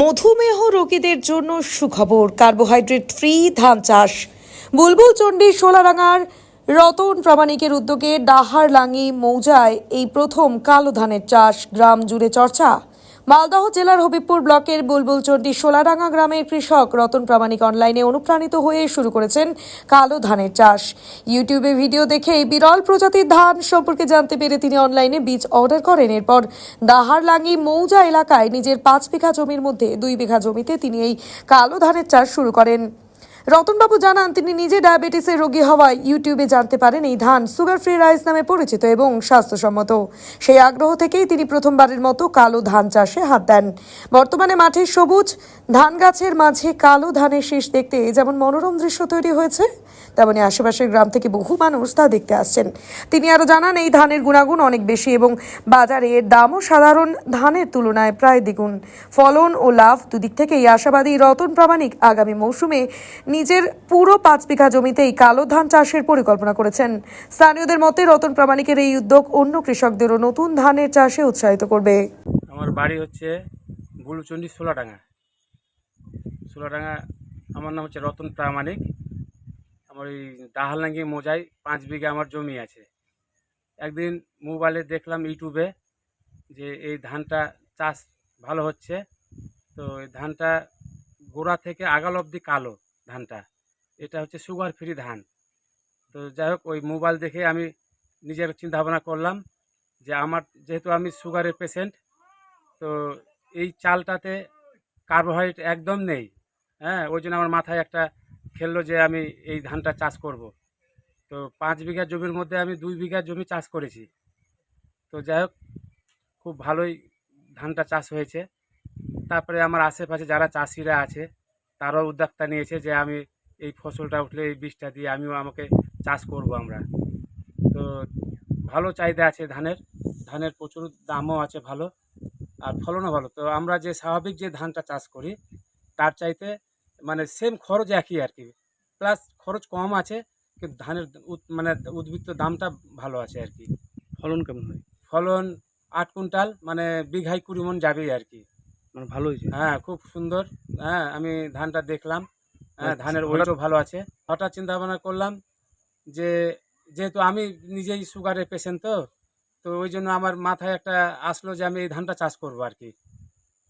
মধুমেহ রোগীদের জন্য সুখবর। কার্বোহাইড্রেট ফ্রি ধান চাষ। বুলবুল চণ্ডী সোলারাঙার রতন প্রামাণিকের উদ্যোগে ডাহার লাঙি মৌজায় এই প্রথম কালো ধানের চাষ। গ্রাম জুড়ে চর্চা। মালদহ জেলার হবিবপুর ব্লকের বুলবুল চণ্ডী সোলাডাঙ্গা গ্রামের কৃষক রতন প্রামাণিক অনলাইনে অনুপ্রাণিত হয়ে শুরু করেছেন কালো ধানের চাষ। ইউটিউবে ভিডিও দেখে এই বিরল প্রজাতির ধান সম্পর্কে জানতে পেরে তিনি অনলাইনে বীজ অর্ডার করেন। এরপর দাহারলাঙ্গি মৌজা এলাকায় নিজের পাঁচ বিঘা জমির মধ্যে দুই বিঘা জমিতে তিনি এই কালো ধানের চাষ শুরু করেন। রতনবাবু জানান, তিনি নিজে ডায়াবেটিসের রোগী হওয়ায় ইউটিউবে জানতে পারেন এই ধান সুগার ফ্রি রাইস নামে পরিচিত এবং স্বাস্থ্যসম্মত। সেই আগ্রহ থেকেই তিনি প্রথমবারের মতো কালো ধান চাষে হাত দেন। বর্তমানে মাঠে সবুজ, ধান গাছের মাঝে কালো ধানের শীষ দেখতে যেমন মনোরম দৃশ্য তৈরি হয়েছে, তেমনি আশেপাশের গ্রাম থেকে বহু মানুষ তা দেখতে আসছেন। তিনি আরও জানান, এই ধানের গুণাগুণ অনেক বেশি এবং বাজারে এর দামও সাধারণ ধানের তুলনায় প্রায় দ্বিগুণ। ফলন ও লাভ দুদিক থেকেই আশাবাদী রতন প্রামাণিক আগামী মৌসুমে নিজের পুরো পাঁচ বিঘা জমিতেই কালো ধান চাষের পরিকল্পনা করেছেন। স্থানীয়দের মতে, রতন প্রামাণিকের এই উদ্যোগ অন্য কৃষকদেরও নতুন ধানের চাষে উৎসাহিত করবে। আমার বাড়ি হচ্ছে বুলুচন্ডী সোলাডাঙ্গা। সোলাডাঙ্গা, আমার নাম হচ্ছে রতন প্রামাণিক। আমার ওই দাহালাঙ্গি মোজায় পাঁচ বিঘা আমার জমি আছে। একদিন মোবাইলে দেখলাম ইউটিউবে যে এই ধানটা চাষ ভালো হচ্ছে। তো এই ধানটা গোড়া থেকে আগাল অবধি কালো। ধানটা। এটা হচ্ছে সুগার ফ্রি ধান। তো যাই হোক, ওই মোবাইল দেখে আমি নিজের চিন্তা ভাবনা করলাম যে আমার, যেহেতু আমি সুগারের পেশেন্ট তো এই চালটাতে কার্বোহাইড্রেট একদম নেই। হ্যাঁ ওই জন্য আমার মাথায় একটা খেললো যে আমি এই ধানটা চাষ করব। তো পাঁচ বিঘা জমির মধ্যে আমি দুই বিঘা জমি চাষ করেছি। তো যাই হোক, খুব ভালোই ধানটা চাষ হয়েছে। তারপরে আমার আশেপাশে যারা চাষিরা আছে তারাও উদ্যোক্তা নিয়েছে যে আমি এই ফসলটা উঠলে এই বীজটা দিয়ে আমিও আমাকে চাষ করব আমরা। তো ভালো চাহিদা আছে ধানের ধানের প্রচুর দামও আছে ভালো আর ফলনও ভালো। তো আমরা যে স্বাভাবিক যে ধানটা চাষ করি তার চাইতে মানে সেম খরচ একই আর কি। প্লাস খরচ কম আছে কিন্তু ধানের মানে উদ্বৃত্ত দামটা ভালো আছে আর কি। ফলন কেমন হয়? ফলন আট কুইন্টাল মানে বিঘায় কুড়ি মন যাবেই আর কি। মানে ভালো হয়েছে। হ্যাঁ খুব সুন্দর। হ্যাঁ আমি ধানটা দেখলাম। হ্যাঁ আচ্ছা, ধানের ওয়েটও ভালো আছে। হঠাৎ চিন্তা ভাবনা করলাম যে যেহেতু আমি নিজেই সুগারের পেশেন্ট তো তো ওই জন্য আমার মাথায় একটা আসলো যে আমি এই ধানটা চাষ করব আর কি।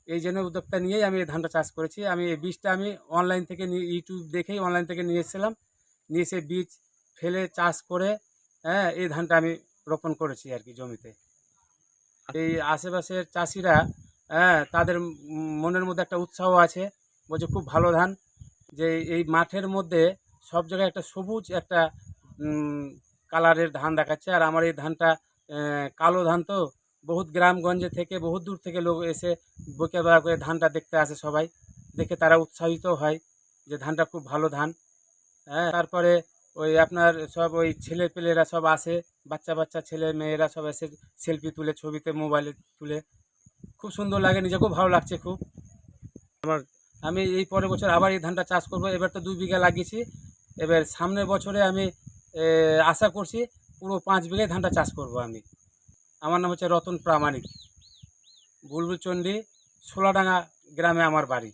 এই জন্য উদ্যোক্তা নিয়েই আমি এই ধানটা চাষ করেছি। আমি এই বীজটা আমি অনলাইন থেকে নিয়ে ইউটিউব দেখেই অনলাইন থেকে নিয়ে এসেছিলাম। নিয়ে এসে বীজ ফেলে চাষ করে হ্যাঁ এই ধানটা আমি রোপণ করেছি আর কি জমিতে। এই আশেপাশের চাষিরা হ্যাঁ তাদের মনের মধ্যে একটা উৎসাহ আছে। বলছে, খুব ভালো ধান। যে এই মাঠের মধ্যে সব জায়গায় একটা সবুজ একটা কালারের ধান দেখাচ্ছে। আর আমার এই ধানটা কালো ধান তো বহুত গ্রামগঞ্জে থেকে, বহুত দূর থেকে লোক এসে বেড়া করে ধানটা দেখতে আসে সবাই। দেখে তারা উৎসাহিত হয় যে ধানটা খুব ভালো ধান। হ্যাঁ তারপরে ওই আপনার সব ওই ছেলে পেলেরা সব আসে। বাচ্চা বাচ্চা ছেলে মেয়েরা সব এসে সেলফি তুলে, ছবিতে মোবাইলে তুলে। খুব সুন্দর লাগে নিজে খুব ভালো লাগছে খুব। আমার, আমি এই পরের বছর আবার এই ধানটা চাষ করব, এবার তো দুই বিঘা লাগিয়েছি। এবার সামনের বছরে আমি আশা করছি পুরো পাঁচ বিঘায় ধানটা চাষ করব আমি। আমার নাম হচ্ছে রতন প্রামাণিক বুলবুলচণ্ডী সোলাডাঙ্গা গ্রামে আমার বাড়ি।